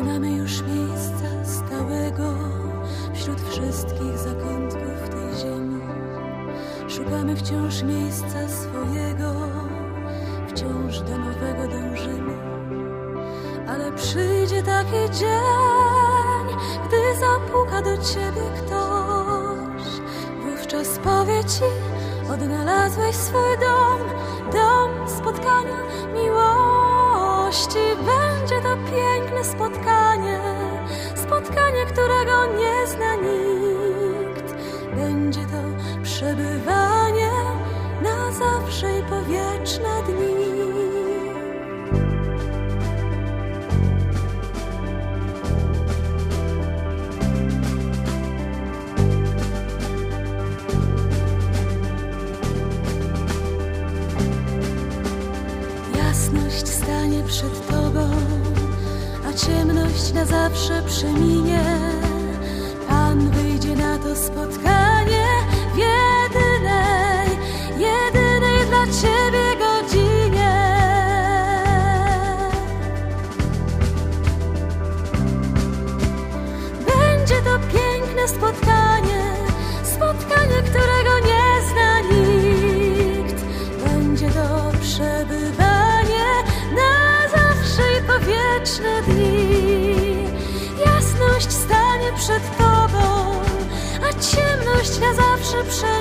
Szukamy już miejsca stałego wśród wszystkich zakątków tej ziemi. Szukamy wciąż miejsca swojego, wciąż do nowego dążymy. Ale przyjdzie taki dzień, gdy zapuka do ciebie ktoś. Wówczas powie ci, odnalazłeś swój dom, dom spotkania miłości. Którego nie zna nikt. Będzie to przebywanie na zawsze i powieczne dni. Jasność stanie przed Tobą, ciemność na zawsze przeminie. Pan wyjdzie na to spotkanie jasność stanie przed Tobą, a ciemność na zawsze przejdzie.